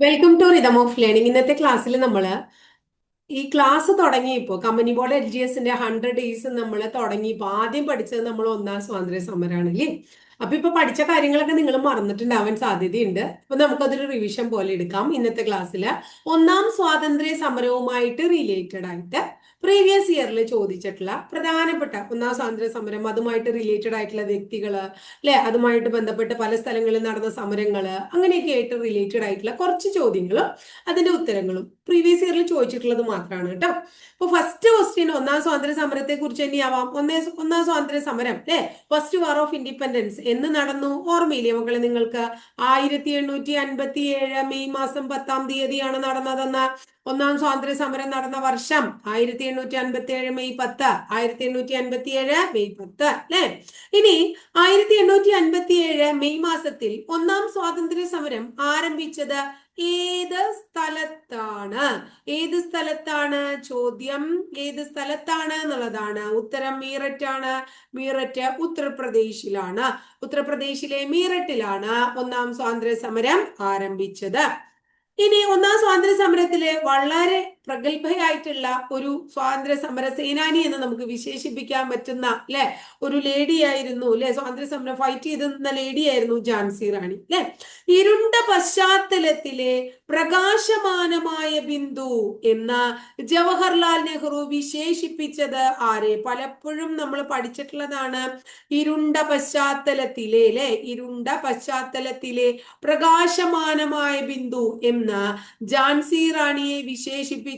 Welcome to rhythm of learning ഇന്നത്തെ ക്ലാസ്സിൽ നമ്മൾ ഈ ക്ലാസ് തുടങ്ങിയപ്പോൾ കമ്പനി ബോർഡ് എൽ ജി എസിന്റെ ഹൺഡ്രഡ് ഡേയ്സ് നമ്മൾ തുടങ്ങിയപ്പോൾ ആദ്യം പഠിച്ചത് നമ്മൾ ഒന്നാം സ്വാതന്ത്ര്യ സമരമാണ് അല്ലേ അപ്പൊ ഇപ്പൊ പഠിച്ച കാര്യങ്ങളൊക്കെ നിങ്ങൾ മറന്നിട്ടുണ്ടാവാൻ സാധ്യതയുണ്ട്. അപ്പൊ നമുക്കതൊരു റിവിഷൻ പോലെ എടുക്കാം. ഇന്നത്തെ ക്ലാസ്സിൽ ഒന്നാം സ്വാതന്ത്ര്യ സമരവുമായിട്ട് റിലേറ്റഡ് ആയിട്ട് പ്രീവിയസ് ഇയറിൽ ചോദിച്ചിട്ടുള്ള പ്രധാനപ്പെട്ട ഒന്നാം സ്വാതന്ത്ര്യ സമരം അതുമായിട്ട് റിലേറ്റഡ് ആയിട്ടുള്ള വ്യക്തികൾ അല്ലെ അതുമായിട്ട് ബന്ധപ്പെട്ട് പല സ്ഥലങ്ങളിൽ നടന്ന സമരങ്ങൾ അങ്ങനെയൊക്കെ ആയിട്ട് റിലേറ്റഡ് ആയിട്ടുള്ള കുറച്ച് ചോദ്യങ്ങളും അതിന്റെ ഉത്തരങ്ങളും പ്രീവിയസ് ഇയറിൽ ചോദിച്ചിട്ടുള്ളത് മാത്രമാണ് കേട്ടോ അപ്പൊ ഫസ്റ്റ് ക്വസ്റ്റ്യൻ ഒന്നാം സ്വാതന്ത്ര്യ സമരത്തെ കുറിച്ച് തന്നെയാവാം. ഒന്നേ ഒന്നാം സ്വാതന്ത്ര്യ സമരം അല്ലെ ഫസ്റ്റ് വാർ ഓഫ് ഇൻഡിപെൻഡൻസ് എന്ന് നടന്നു. ഓർമ്മയില്ലേ മക്കളെ നിങ്ങൾക്ക്? ആയിരത്തി എണ്ണൂറ്റി അൻപത്തി ഏഴ് മെയ് മാസം പത്താം തീയതിയാണ് നടന്നതെന്ന്. ഒന്നാം സ്വാതന്ത്ര്യ സമരം നടന്ന വർഷം ആയിരത്തി എണ്ണൂറ്റി അൻപത്തി ഏഴ് മെയ് പത്ത് ആയിരത്തി എണ്ണൂറ്റി അൻപത്തി ഏഴ് മെയ് പത്ത് അല്ലെ? ഇനി ആയിരത്തി എണ്ണൂറ്റി അൻപത്തി ഏഴ് മെയ് മാസത്തിൽ ഒന്നാം സ്വാതന്ത്ര്യ സമരം ആരംഭിച്ചത് ഏത് സ്ഥലത്താണ്? ഏത് സ്ഥലത്താണ്? ചോദ്യം. ഏത് സ്ഥലത്താണ് എന്നുള്ളതാണ്. ഉത്തരം മീററ്റാണ്. മീററ്റ് ഉത്തർപ്രദേശിലാണ്. ഉത്തർപ്രദേശിലെ മീററ്റിലാണ് ഒന്നാം സ്വാതന്ത്ര്യ സമരം ആരംഭിച്ചത്. ഇനി ഒന്നാം സ്വാതന്ത്ര്യ സമരത്തിൽ വളരെ പ്രഗത്ഭയായിട്ടുള്ള ഒരു സ്വാതന്ത്ര്യ സമര സേനാനി എന്ന് നമുക്ക് വിശേഷിപ്പിക്കാൻ പറ്റുന്ന അല്ലെ ഒരു ലേഡി ആയിരുന്നു അല്ലെ സ്വാതന്ത്ര്യ സമരം ഫൈറ്റ് ചെയ്തിരുന്ന ലേഡി ആയിരുന്നു ഝാൻസി റാണി അല്ലെ ഇരുണ്ട പശ്ചാത്തലത്തിലെ പ്രകാശമാനമായ ബിന്ദു എന്ന ജവഹർലാൽ നെഹ്റു വിശേഷിപ്പിച്ചത് ആരെ? പലപ്പോഴും നമ്മൾ പഠിച്ചിട്ടുള്ളതാണ് ഇരുണ്ട പശ്ചാത്തലത്തിലെ അല്ലെ ഇരുണ്ട പശ്ചാത്തലത്തിലെ പ്രകാശമാനമായ ബിന്ദു എന്ന ഝാൻസി റാണിയെ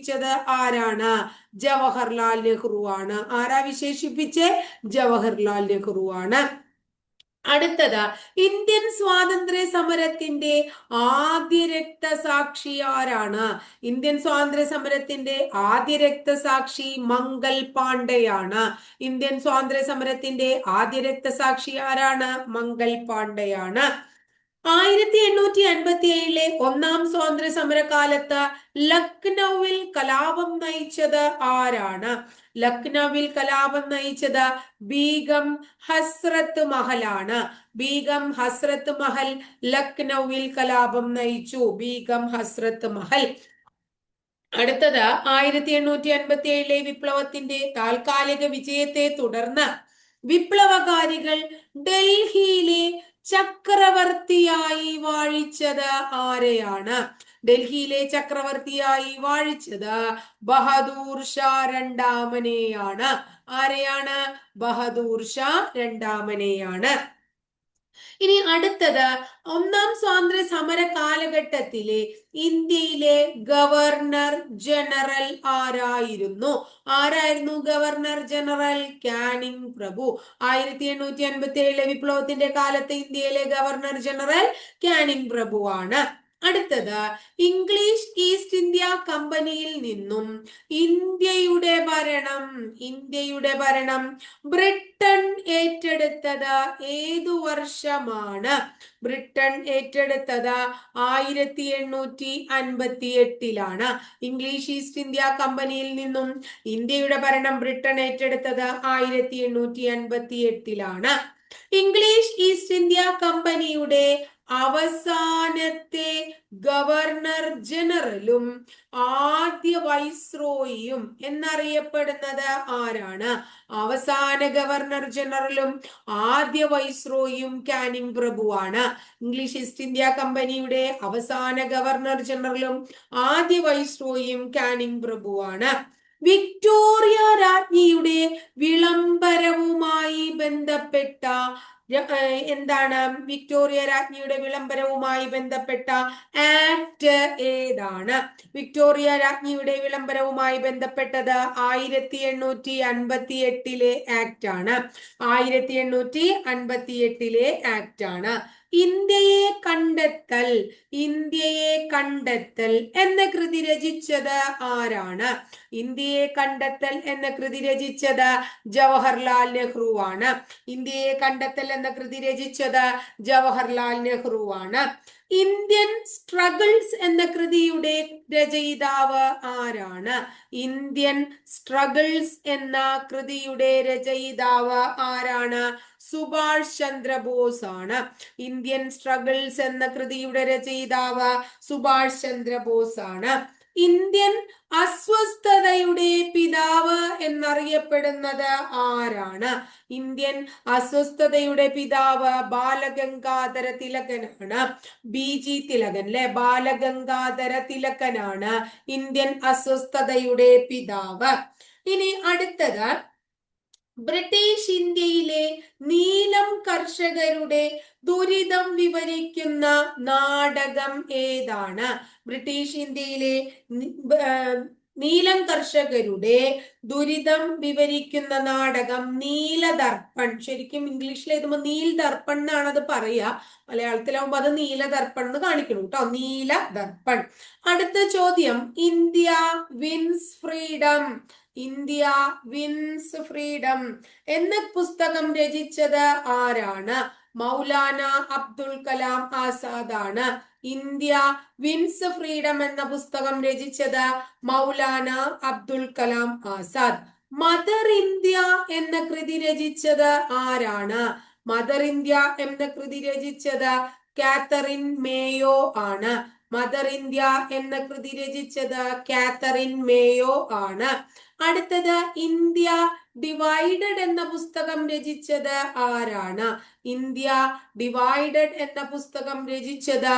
വിശേഷിപ്പിച്ചത് ആരാണ്? ജവഹർലാൽ നെഹ്റു ആണ് ആരാ വിശേഷിപ്പിച്ച്? ജവഹർലാൽ നെഹ്റു ആണ് അടുത്തത് ഇന്ത്യൻ സ്വാതന്ത്ര്യ സമരത്തിന്റെ ആദ്യ രക്തസാക്ഷി ആരാണ്? ഇന്ത്യൻ സ്വാതന്ത്ര്യ സമരത്തിന്റെ ആദ്യ രക്തസാക്ഷി മംഗൽ പാണ്ഡെയാണ്. ഇന്ത്യൻ സ്വാതന്ത്ര്യ സമരത്തിന്റെ ആദ്യ രക്തസാക്ഷി ആരാണ്? മംഗൽ പാണ്ഡെയാണ്. ആയിരത്തി എണ്ണൂറ്റി അൻപത്തി ഏഴിലെ ഒന്നാം സ്വാതന്ത്ര്യ സമരകാലത്ത് ലക്നൌവിൽ കലാപം നയിച്ചത് ആരാണ്? ലക്നൌവിൽ കലാപം നയിച്ചത് ബീഗം ഹസ്രത്ത് മഹലാണ്. ബീഗം ഹസ്രത്ത് മഹൽ ലക്നൌവിൽ കലാപം നയിച്ചു. ബീഗം ഹസ്രത്ത് മഹൽ. അടുത്തത് ആയിരത്തി എണ്ണൂറ്റി അൻപത്തി ഏഴിലെ വിപ്ലവത്തിന്റെ താൽക്കാലിക വിജയത്തെ തുടർന്ന് വിപ്ലവകാരികൾ ഡൽഹിയിലെ ചക്രവർത്തിയായി വാഴിച്ചത് ആരെയാണ്? ഡൽഹിയിലെ ചക്രവർത്തിയായി വാഴിച്ചത് ബഹദൂർ ഷാ രണ്ടാമനെയാണ്. ആരെയാണ്? ബഹദൂർ ഷാ രണ്ടാമനെയാണ്. ഇനി അടുത്തത് ഒന്നാം സ്വാതന്ത്ര്യ സമര കാലഘട്ടത്തിലെ ഇന്ത്യയിലെ ഗവർണർ ജനറൽ ആരായിരുന്നു? ആരായിരുന്നു ഗവർണർ ജനറൽ? കാനിങ് പ്രഭു. ആയിരത്തി എണ്ണൂറ്റി അൻപത്തി ഏഴിലെ വിപ്ലവത്തിന്റെ കാലത്ത് ഇന്ത്യയിലെ ഗവർണർ ജനറൽ കാനിങ് പ്രഭു ആണ് അടുത്തത് ഇംഗ്ലീഷ് ഈസ്റ്റ് ഇന്ത്യ കമ്പനിയിൽ നിന്നും ഇന്ത്യയുടെ ഭരണം ഇന്ത്യയുടെ ഭരണം. ബ്രിട്ടൻ ഏറ്റെടുത്തത് ഏതു വർഷമാണ്? ബ്രിട്ടൻ ഏറ്റെടുത്തത് ആയിരത്തി എണ്ണൂറ്റി അൻപത്തി എട്ടിലാണ് ഇംഗ്ലീഷ് ഈസ്റ്റ് ഇന്ത്യ കമ്പനിയിൽ നിന്നും ഇന്ത്യയുടെ ഭരണം ബ്രിട്ടൻ ഏറ്റെടുത്തത് ആയിരത്തി എണ്ണൂറ്റി അൻപത്തി എട്ടിലാണ് ഇംഗ്ലീഷ് ഈസ്റ്റ് ഇന്ത്യ കമ്പനിയുടെ അവസാനത്തെ ഗവർണർ ജനറലും ആദ്യ വൈസ്രോയിയും എന്നറിയപ്പെടുന്നത് ആരാണ്? അവസാന ഗവർണർ ജനറലും ആദ്യ വൈസ്രോയിയും കാനിങ് പ്രഭുവാണ്. ഇംഗ്ലീഷ് ഈസ്റ്റ് ഇന്ത്യ കമ്പനിയുടെ അവസാന ഗവർണർ ജനറലും ആദ്യ വൈസ്രോയിയും കാനിങ് പ്രഭുവാണ്. വിക്ടോറിയ രാജ്ഞിയുടെ വിളംബരവുമായി ബന്ധപ്പെട്ട എന്താണ്? വിക്ടോറിയ രാജ്ഞിയുടെ വിളംബരവുമായി ബന്ധപ്പെട്ട ആക്ട് ഏതാണ്? വിക്ടോറിയ രാജ്ഞിയുടെ വിളംബരവുമായി ബന്ധപ്പെട്ടത് ആയിരത്തി എണ്ണൂറ്റി അൻപത്തി എട്ടിലെ ആക്ട് ആണ് ആയിരത്തി എണ്ണൂറ്റി അൻപത്തി എട്ടിലെ ആക്ട് ആണ് ഇന്ത്യയെ കണ്ടെത്തൽ ഇന്ത്യയെ കണ്ടെത്തൽ എന്ന കൃതി രചിച്ചത് ആരാണ്? ഇന്ത്യയെ കണ്ടെത്തൽ എന്ന കൃതി രചിച്ചത് ജവഹർലാൽ നെഹ്റു ആണ് ഇന്ത്യയെ കണ്ടെത്തൽ എന്ന കൃതി രചിച്ചത് ജവഹർലാൽ നെഹ്റു ആണ് ഇന്ത്യൻ സ്ട്രഗിൾസ് എന്ന കൃതിയുടെ രചയിതാവ് ആരാണ്? ഇന്ത്യൻ സ്ട്രഗിൾസ് എന്ന കൃതിയുടെ രചയിതാവ് ആരാണ്? സുഭാഷ് ചന്ദ്രബോസ് ആണ്. ഇന്ത്യൻ സ്ട്രഗിൾസ് എന്ന കൃതിയുടെ രചയിതാവ് സുഭാഷ് ചന്ദ്രബോസ് ആണ്. ഇന്ത്യൻ അസ്വസ്ഥതയുടെ പിതാവ് എന്നറിയപ്പെടുന്നത് ആരാണ്? ഇന്ത്യൻ അസ്വസ്ഥതയുടെ പിതാവ് ബാലഗംഗാധര തിലകനാണ്. ബി ജി തിലകൻ അല്ലെ? ബാലഗംഗാധര തിലകനാണ് ഇന്ത്യൻ അസ്വസ്ഥതയുടെ പിതാവ്. ഇനി അടുത്തത് ബ്രിട്ടീഷ് ഇന്ത്യയിലെ നീലം കർഷകരുടെ ദുരിതം വിവരിക്കുന്ന നാടകം ഏതാണ്? ബ്രിട്ടീഷ് ഇന്ത്യയിലെ നീലം കർഷകരുടെ ദുരിതം വിവരിക്കുന്ന നാടകം നീലദർപ്പൺ. ശരിക്കും ഇംഗ്ലീഷിൽ എഴുതുമ്പോൾ നീൽ ദർപ്പൺ എന്നാണ് അത് പറയുക മലയാളത്തിലാവുമ്പോൾ അത് നീലദർപ്പൺ എന്ന് കാണിക്കണം കേട്ടോ. നീലദർപ്പൺ. അടുത്ത ചോദ്യം India wins freedom. India wins freedom എന്ന പുസ്തകം രചിച്ചത് ആരാണ്? മൗലാന അബ്ദുൽ കലാം ആസാദ് ആണ് ഇന്ത്യ വിൻസ് ഫ്രീഡം എന്ന പുസ്തകം രചിച്ചത് മൗലാന അബ്ദുൽ കലാം ആസാദ്. മദർ ഇന്ത്യ എന്ന കൃതി രചിച്ചത് ആരാണ്? മദർ ഇന്ത്യ എന്ന കൃതി രചിച്ചത് കാത്തറിൻ മേയോ ആണ്. മദർ ഇന്ത്യ എന്ന കൃതി രചിച്ചത് കാത്തറിൻ മേയോ ആണ്. അടുത്തത് ഇന്ത്യ ഡിവൈഡഡ് എന്ന പുസ്തകം രചിച്ചത് ആരാണ്? ഇന്ത്യ ഡിവൈഡഡ് എന്ന പുസ്തകം രചിച്ചത്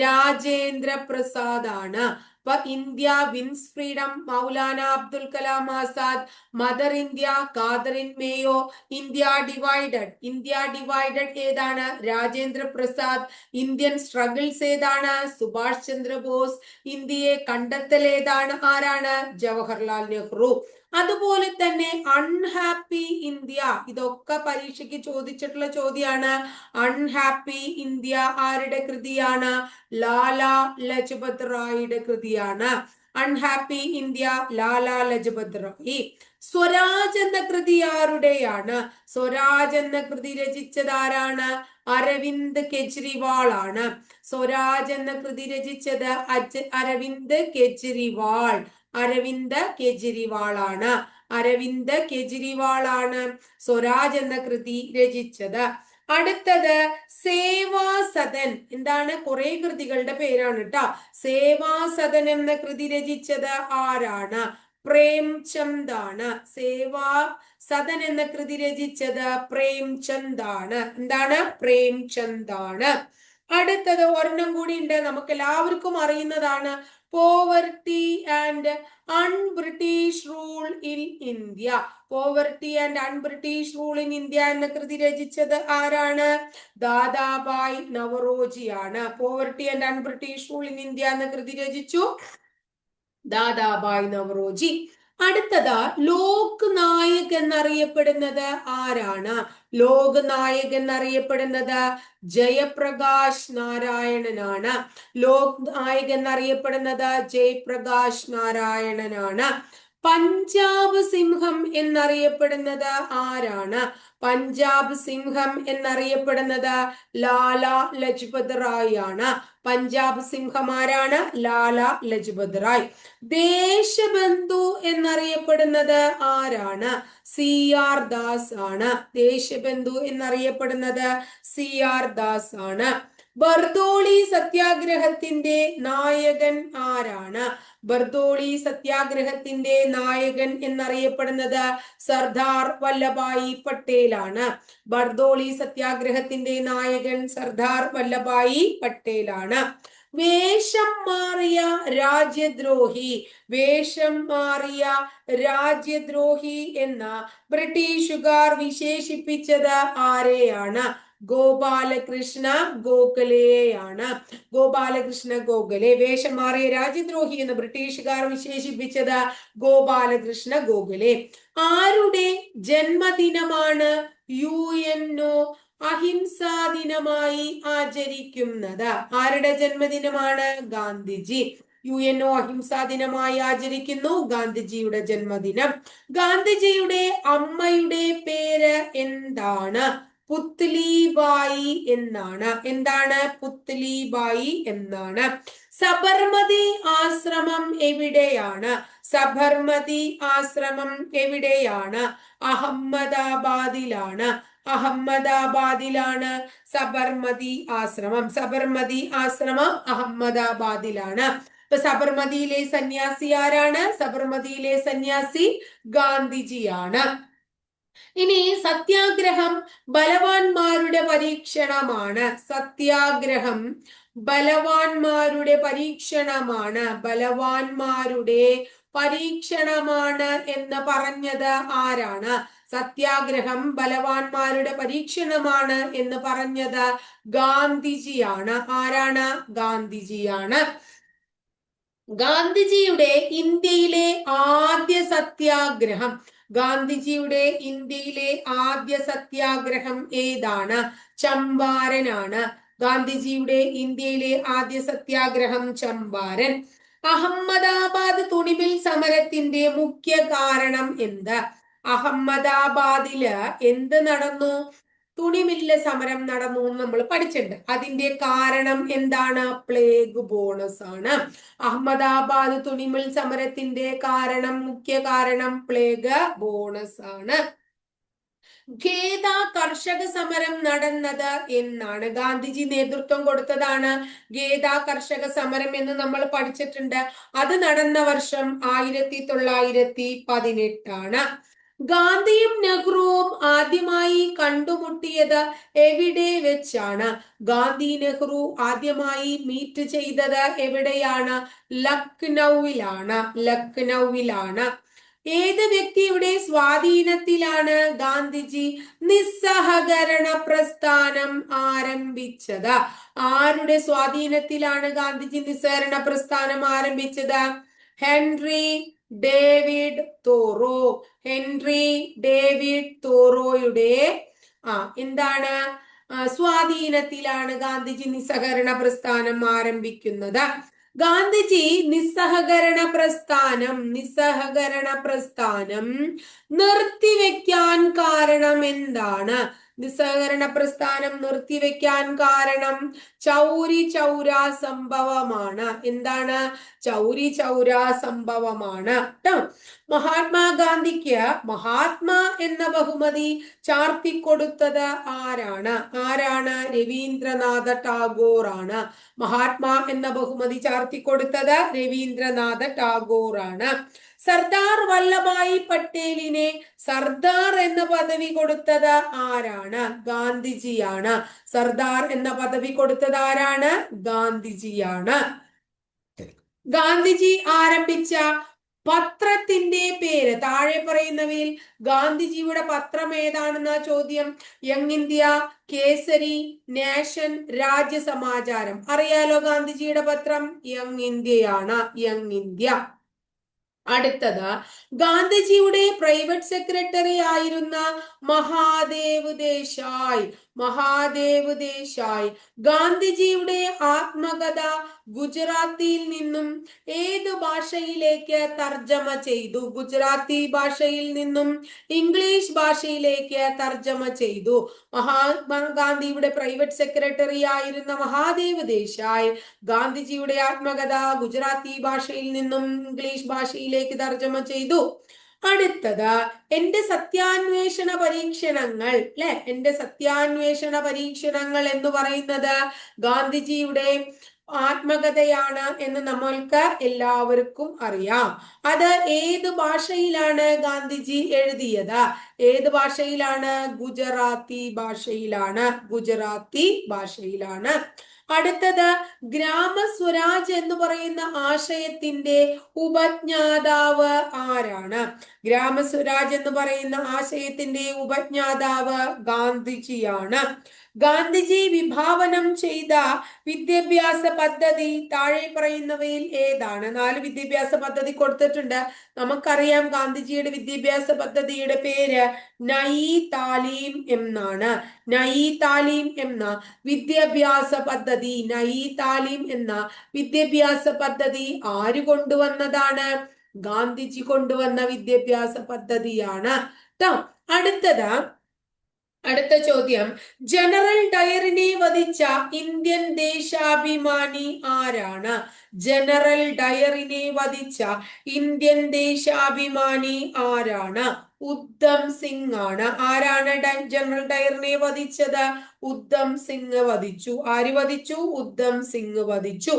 രാജേന്ദ്ര പ്രസാദ് ആണ് India wins freedom Maulana Abdul Kalam Azad Mother India Katherine Mayo India divided. India divided ഏതാണ്? രാജേന്ദ്ര പ്രസാദ് ഇന്ത്യൻ സ്ട്രഗിൾസ് ഏതാണ്? സുഭാഷ് ചന്ദ്രബോസ് ഇന്ത്യയെ കണ്ടെത്തൽ ഏതാണ്? ആരാണ്? ജവഹർലാൽ നെഹ്റു. അതുപോലെ തന്നെ അൺഹാപ്പി ഇന്ത്യ. ഇതൊക്കെ പരീക്ഷയ്ക്ക് ചോദിച്ചിട്ടുള്ള ചോദ്യമാണ് അൺഹാപ്പി ഇന്ത്യ ആരുടെ കൃതിയാണ്? ലാല ലജ്പത് റായിയുടെ കൃതിയാണ്. Unhappy India Lala Lajpat Rai. Swaraj എന്ന കൃതി ആരുടെയാണ്? സ്വരാജ് എന്ന കൃതി രചിച്ചത് ആരാണ്? അരവിന്ദ് കെജ്രിവാൾ ആണ്. സ്വരാജ് എന്ന കൃതി രചിച്ചത് അരവിന്ദ് കെജ്രിവാൾ. അരവിന്ദ് കെജ്രിവാളാണ്. അരവിന്ദ കെജ്രിവാളാണ് സ്വരാജ് എന്ന കൃതി രചിച്ചത്. അടുത്തത് സേവാസദൻ എന്താണ്? കുറെ കൃതികളുടെ പേരാണ് കേട്ടോ സേവാ സദൻ എന്ന കൃതി രചിച്ചത് ആരാണ്? പ്രേംചന്ദ് ആണ് സേവാ സദൻ എന്ന കൃതി രചിച്ചത് പ്രേംചന്ദ് ആണ് എന്താണ്? പ്രേംചന്ദ് ആണ് അടുത്തത് ഒരെണ്ണം കൂടി ഉണ്ട്. നമുക്ക് എല്ലാവർക്കും അറിയുന്നതാണ് poverty and unBritish rule in India poverty and unBritish rule in India എന്ന കൃതി രചിച്ചത് ആരാണ്? Dadabhai നവറോജിയാണ്. Poverty and unBritish rule in India എന്ന കൃതി രചിച്ചു ദാദാബായ് നവറോജി. അടുത്തത് ലോക് നായക് എന്നറിയപ്പെടുന്നത് ആരാണ്? ലോക് നായക് എന്നറിയപ്പെടുന്നത് ജയപ്രകാശ് നാരായണനാണ്. ലോക് നായക് എന്നറിയപ്പെടുന്നത് ജയപ്രകാശ് നാരായണനാണ്. പഞ്ചാബ് സിംഹം എന്നറിയപ്പെടുന്നത് ആരാണ്? പഞ്ചാബ് സിംഹം എന്നറിയപ്പെടുന്നത് ലാല ലജ്പത് റായ് ആണ്. പഞ്ചാബ് സിംഹം ആരാണ്? ലാല ലജ്പത് റായ്. ദേശബന്ധു എന്നറിയപ്പെടുന്നത് ആരാണ്? സി ആർ ദാസ് ആണ്. ദേശബന്ധു എന്നറിയപ്പെടുന്നത് സി ആർ ദാസ് ആണ്. ബർദോളി സത്യാഗ്രഹത്തിന്റെ നായകൻ ആരാണ്? ബർദോളി സത്യാഗ്രഹത്തിന്റെ നായകൻ എന്നറിയപ്പെടുന്നത് സർദാർ വല്ലഭായി പട്ടേലാണ്. ബർദോളി സത്യാഗ്രഹത്തിന്റെ നായകൻ സർദാർ വല്ലഭായി പട്ടേലാണ്. വേഷം മാറിയ രാജ്യദ്രോഹി വേഷം മാറിയ രാജ്യദ്രോഹി എന്ന ബ്രിട്ടീഷുകാർ വിശേഷിപ്പിച്ചത് ആരെയാണ്? ഗോപാലകൃഷ്ണ ഗോഖലെയാണ്. ഗോപാലകൃഷ്ണ ഗോഖലെ വേഷം മാറിയ രാജ്യദ്രോഹി എന്ന് ബ്രിട്ടീഷുകാർ വിശേഷിപ്പിച്ചത് ഗോപാലകൃഷ്ണ ഗോഖലെ. ആരുടെ ജന്മദിനമാണ് യു എൻ ഒ അഹിംസാ ദിനമായി ആചരിക്കുന്നത്? ആരുടെ ജന്മദിനമാണ്? ഗാന്ധിജി. യു എൻ ഒ അഹിംസാ ദിനമായി ആചരിക്കുന്നു. ഗാന്ധിജിയുടെ ജന്മദിനം. ഗാന്ധിജിയുടെ അമ്മയുടെ പേര് എന്താണ്? പുത്ലിബായി എന്നാണ്. എന്താണ്? പുത്ലിബായി എന്നാണ്. സബർമതി ആശ്രമം എവിടെയാണ്? സബർമതി ആശ്രമം എവിടെയാണ്? അഹമ്മദാബാദിലാണ്. അഹമ്മദാബാദിലാണ് സബർമതി ആശ്രമം. സബർമതി ആശ്രമം അഹമ്മദാബാദിലാണ്. ഇപ്പൊ സബർമതിയിലെ സന്യാസി ആരാണ്? സബർമതിയിലെ സന്യാസി ഗാന്ധിജിയാണ്. ഇനി സത്യാഗ്രഹം ബലവാന്മാരുടെ പരീക്ഷണമാണ്. സത്യാഗ്രഹം ബലവാന്മാരുടെ പരീക്ഷണമാണ്. ബലവാന്മാരുടെ പരീക്ഷണമാണ് എന്ന് പറഞ്ഞത് ആരാണ്? സത്യാഗ്രഹം ബലവാന്മാരുടെ പരീക്ഷണമാണ് എന്ന് പറഞ്ഞത് ഗാന്ധിജിയാണ്. ആരാണ്? ഗാന്ധിജിയാണ്. ഗാന്ധിജിയുടെ ഇന്ത്യയിലെ ആദ്യ സത്യാഗ്രഹം ഗാന്ധിജിയുടെ ഇന്ത്യയിലെ ആദ്യ സത്യാഗ്രഹം ഏതാണ്? ചമ്പാരനാണ്. ഗാന്ധിജിയുടെ ഇന്ത്യയിലെ ആദ്യ സത്യാഗ്രഹം ചമ്പാരൻ. അഹമ്മദാബാദ് തുണിമിൽ സമരത്തിന്റെ മുഖ്യ കാരണം എന്ത്? അഹമ്മദാബാദിൽ എന്ത് നടന്നു? തുണിമില്ല് സമരം നടന്നു എന്ന് നമ്മൾ പഠിച്ചിട്ടുണ്ട്. അതിന്റെ കാരണം എന്താണ്? പ്ലേഗ് ബോണസ് ആണ്. അഹമ്മദാബാദ് തുണിമിൽ സമരത്തിന്റെ കാരണം മുഖ്യ കാരണം പ്ലേഗ് ബോണസ് ആണ്. കർഷക സമരം നടന്നത് എന്നാണ്. ഗാന്ധിജി നേതൃത്വം കൊടുത്തതാണ് ഖേദ കർഷക സമരം എന്ന് നമ്മൾ പഠിച്ചിട്ടുണ്ട്. അത് നടന്ന വർഷം ആയിരത്തി തൊള്ളായിരത്തി പതിനെട്ടാണ്. ഗാന്ധിയും നെഹ്റുവും ആദ്യമായി കണ്ടുമുട്ടിയത് എവിടെ വെച്ചാണ്? ഗാന്ധി നെഹ്റു ആദ്യമായി മീറ്റ് ചെയ്തത് എവിടെയാണ്? ലക്നൌവിലാണ്. ലക്നൌവിലാണ്. ഏത് വ്യക്തിയുടെ സ്വാധീനത്തിലാണ് ഗാന്ധിജി നിസ്സഹകരണ പ്രസ്ഥാനം ആരംഭിച്ചത്? ആരുടെ സ്വാധീനത്തിലാണ് ഗാന്ധിജി നിസ്സഹകരണ പ്രസ്ഥാനം ആരംഭിച്ചത്? Henry David Thoreau. Henry David തോറോയുടെ ആ എന്താണ്? സ്വാധീനത്തിലാണ് ഗാന്ധിജി നിസ്സഹകരണ പ്രസ്ഥാനം ആരംഭിക്കുന്നത്. ഗാന്ധിജി നിസ്സഹകരണ പ്രസ്ഥാനം നിസ്സഹകരണ പ്രസ്ഥാനം നിർത്തിവെക്കാൻ കാരണം എന്താണ്? നിസ്സഹകരണ പ്രസ്ഥാനം നിർത്തിവെക്കാൻ കാരണം ചൗരി ചൗര സംഭവമാണ്. എന്താണ്? ചൗരി ചൗര സംഭവമാണ്. കേട്ടോ മഹാത്മാഗാന്ധിക്ക് മഹാത്മാ എന്ന ബഹുമതി ചാർത്തിക്കൊടുത്തത് ആരാണ്? ആരാണ്? രവീന്ദ്രനാഥ ടാഗോർ ആണ് മഹാത്മാ എന്ന ബഹുമതി ചാർത്തിക്കൊടുത്തത് രവീന്ദ്രനാഥ ടാഗോർ ആണ് സർദാർ വല്ലഭായി പട്ടേലിനെ സർദാർ എന്ന പദവി കൊടുത്തത് ആരാണ്? ഗാന്ധിജിയാണ്. സർദാർ എന്ന പദവി കൊടുത്തത് ആരാണ്? ഗാന്ധിജിയാണ്. ഗാന്ധിജി ആരംഭിച്ച പത്രത്തിന്റെ പേര് താഴെ പറയുന്നവയിൽ ഗാന്ധിജിയുടെ പത്രം ഏതാണെന്ന ചോദ്യം? Young India Kesari nation Rajyasamacharam. അറിയാലോ ഗാന്ധിജിയുടെ പത്രം? യങ് ഇന്ത്യയാണ്. Young India. അടുത്തത് ഗാന്ധിജിയുടെ പ്രൈവറ്റ് സെക്രട്ടറി ആയിരുന്ന മഹാദേവ് ദേശായ്. മഹാദേവ് ദേശായ് ഗാന്ധിജിയുടെ ആത്മകഥ ഗുജറാത്തിയിൽ നിന്നും ഏത് ഭാഷയിലേക്ക് തർജമ ചെയ്തു? ഗുജറാത്തി ഭാഷയിൽ നിന്നും ഇംഗ്ലീഷ് ഭാഷയിലേക്ക് തർജമ ചെയ്തു. മഹാത്മാ ഗാന്ധിയുടെ പ്രൈവറ്റ് സെക്രട്ടറി ആയിരുന്ന മഹാദേവ് ദേശായ് ഗാന്ധിജിയുടെ ആത്മകഥ ഗുജറാത്തി ഭാഷയിൽ നിന്നും ഇംഗ്ലീഷ് ഭാഷയിലേക്ക് തർജമ ചെയ്തു. അടുത്തത് എന്റെ സത്യാന്വേഷണ പരീക്ഷണങ്ങൾ അല്ലെ എന്റെ സത്യാന്വേഷണ പരീക്ഷണങ്ങൾ എന്ന് പറയുന്നത് ഗാന്ധിജിയുടെ ആത്മകഥയാണ് എന്ന് നമ്മൾക്ക് എല്ലാവർക്കും അറിയാം. അത് ഏത് ഭാഷയിലാണ് ഗാന്ധിജി എഴുതിയത്? ഏത് ഭാഷയിലാണ്? ഗുജറാത്തി ഭാഷയിലാണ്. ഗുജറാത്തി ഭാഷയിലാണ്. അടുത്തത് ഗ്രാമസ്വരാജ് എന്ന് പറയുന്ന ആശയത്തിന്റെ ഉപജ്ഞാതാവ് ആരാണ്? ഗ്രാമസ്വരാജ് എന്ന് പറയുന്ന ആശയത്തിന്റെ ഉപജ്ഞാതാവ് ഗാന്ധിജിയാണ്. ഗാന്ധിജി വിഭാവനം ചെയ്ത വിദ്യാഭ്യാസ പദ്ധതി താഴെ പറയുന്നവയിൽ ഏതാണ്? നാല് വിദ്യാഭ്യാസ പദ്ധതി കൊടുത്തിട്ടുണ്ട്. നമുക്കറിയാം ഗാന്ധിജിയുടെ വിദ്യാഭ്യാസ പദ്ധതിയുടെ പേര് നയി താലീം എന്നാണ്. നയി താലീം എന്ന വിദ്യാഭ്യാസ പദ്ധതി നയി താലീം എന്ന വിദ്യാഭ്യാസ പദ്ധതി ആര് കൊണ്ടുവന്നതാണ്? ഗാന്ധിജി കൊണ്ടുവന്ന വിദ്യാഭ്യാസ പദ്ധതിയാണ്. അടുത്തത് അടുത്ത ചോദ്യം. ജനറൽ ഡയറിനെ വധിച്ച ഇന്ത്യൻ ദേശാഭിമാനി ആരാണ്? ജനറൽ ഡയറിനെ വധിച്ച ഇന്ത്യൻ ദേശാഭിമാനി ആരാണ്? ഉദ്ധം സിംഗ് ആണ്. ആരാണ് ജനറൽ ഡയറിനെ വധിച്ചത്? ഉദ്ധം സിംഗ് വധിച്ചു. ആര് വധിച്ചു? ഉദ്ധം സിംഗ് വധിച്ചു.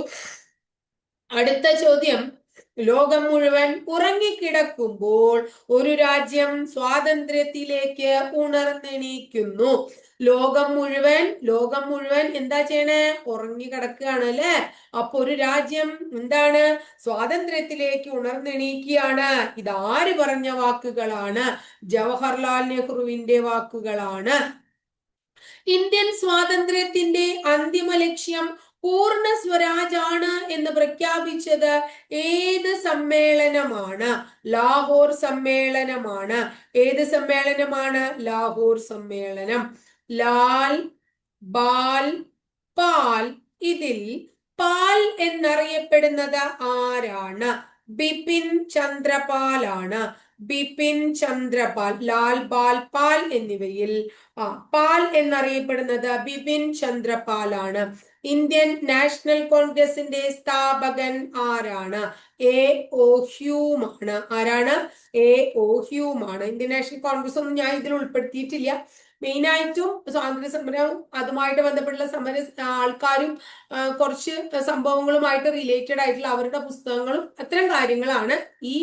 അടുത്ത ചോദ്യം. ലോകം മുഴുവൻ ഉറങ്ങിക്കിടക്കുമ്പോൾ ഒരു രാജ്യം സ്വാതന്ത്ര്യത്തിലേക്ക് ഉണർന്നെണീക്കുന്നു. ലോകം മുഴുവൻ ലോകം മുഴുവൻ എന്താ ചെയ്യണേ? ഉറങ്ങിക്കിടക്കുകയാണ് അല്ലെ? അപ്പൊ ഒരു രാജ്യം എന്താണ്? സ്വാതന്ത്ര്യത്തിലേക്ക് ഉണർന്നെണീക്കുകയാണ്. ഇതാര് പറഞ്ഞ വാക്കുകളാണ്? ജവഹർലാൽ നെഹ്റുവിന്റെ വാക്കുകളാണ്. ഇന്ത്യൻ സ്വാതന്ത്ര്യത്തിന്റെ അന്തിമ ലക്ഷ്യം പൂർണ സ്വരാജാണ് എന്ന് പ്രഖ്യാപിച്ചത് ഏത് സമ്മേളനമാണ്? ലാഹോർ സമ്മേളനമാണ്. ഏത് സമ്മേളനമാണ്? ലാഹോർ സമ്മേളനം. ലാൽ ബാൽ പാൽ. ഇതിൽ പാൽ എന്നറിയപ്പെടുന്നത് ആരാണ്? ബിപിൻ ചന്ദ്രപാലാണ്. ബിപിൻ ചന്ദ്രപാൽ ലാൽ ബാൽ പാൽ എന്നിവയിൽ. ആ പാൽ എന്നറിയപ്പെടുന്നത് ബിപിൻ ചന്ദ്രപാലാണ്. ഇന്ത്യൻ നാഷണൽ കോൺഗ്രസിന്റെ സ്ഥാപകൻ ആരാണ്? എ. ഒ. ഹ്യൂമാണ്. ആരാണ്? എ. ഒ. ഹ്യൂമാണ്. ഇന്ത്യൻ നാഷണൽ കോൺഗ്രസ് ഒന്നും ഞാൻ ഇതിൽ ഉൾപ്പെടുത്തിയിട്ടില്ല. മെയിനായിട്ടും സ്വാതന്ത്ര്യ സമരം അതുമായിട്ട് ബന്ധപ്പെട്ടുള്ള സമര ആൾക്കാരും കുറച്ച് സംഭവങ്ങളുമായിട്ട് റിലേറ്റഡ് ആയിട്ടുള്ള അവരുടെ പുസ്തകങ്ങളും അത്തരം കാര്യങ്ങളാണ് ഈ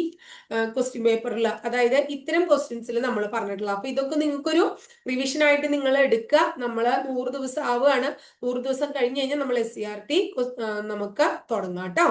ക്വസ്റ്റ്യൻ പേപ്പറിൽ അതായത് ഇത്തരം ക്വസ്റ്റ്യൻസിൽ നമ്മൾ പറഞ്ഞിട്ടുള്ളത്. അപ്പൊ ഇതൊക്കെ നിങ്ങൾക്കൊരു റിവിഷൻ ആയിട്ട് നിങ്ങൾ എടുക്കുക. നമ്മൾ നൂറ് ദിവസം ആവുകയാണ്. നൂറ് ദിവസം കഴിഞ്ഞ് കഴിഞ്ഞാൽ നമ്മൾ എസ് സി ആർ ടി നമുക്ക് തുടങ്ങാം കേട്ടോ.